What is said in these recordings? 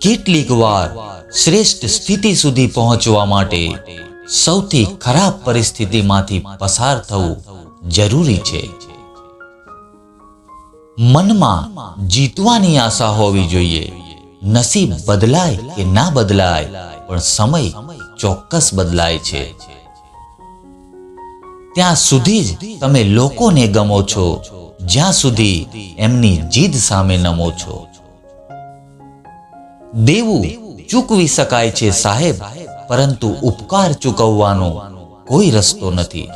કેટલીક વાર શ્રેષ્ઠ સ્થિતિ સુધી પહોંચવા માટે સૌથી ખરાબ પરિસ્થિતિમાંથી પસાર થવું જરૂરી છે. મનમાં જીતવાની આશા હોવી જોઈએ. નસીબ બદલાય કે ના બદલાય, પણ સમય ચોક્કસ બદલાય છે. ત્યાં સુધી જ તમે લોકોને ગમો છો, જ્યાં સુધી એમની જીદ સામે નમો છો. દેવું ચૂકવી શકાય છે, સાહેબ. પરંતુ ઉપકાર ચૂકવવાનો કોઈ રસ્તો નથી.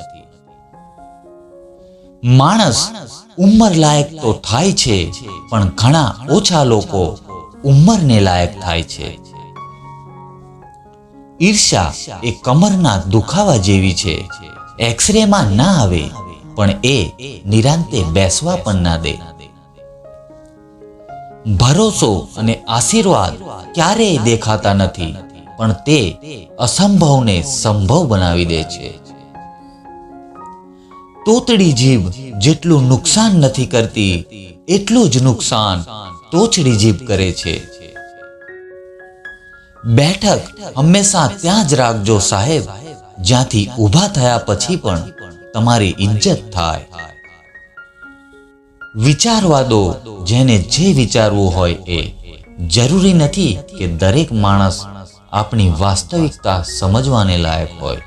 માણસ ઉંમર લાયક તો થાય છે, પણ ઘણા ઓછા લોકો ઉંમરને લાયક થાય છે. ઈર્ષા એ કમરના દુખાવા જેવી છે. એક્સરેમાં ના આવે, પણ એ નિરાંતે બેસવા પણ ના દે. ભરોસો અને આશીર્વાદ ક્યારેય દેખાતા નથી, પણ તે અસંભવને સંભવ બનાવી દે છે. તોતડી જીભ જેટલું નુકસાન નથી કરતી, એટલું જ નુકસાન તોચડી જીભ કરે છે. બેઠક હંમેશા ત્યાં જ રાખજો સાહેબ, જ્યાંથી ઊભા થયા પછી પણ તમારી ઇજ્જત થાય. વિચારવા દો જેને જે વિચારવું હોય એ. જરૂરી નથી કે દરેક માણસ આપણી વાસ્તવિકતા સમજવાને લાયક હોય.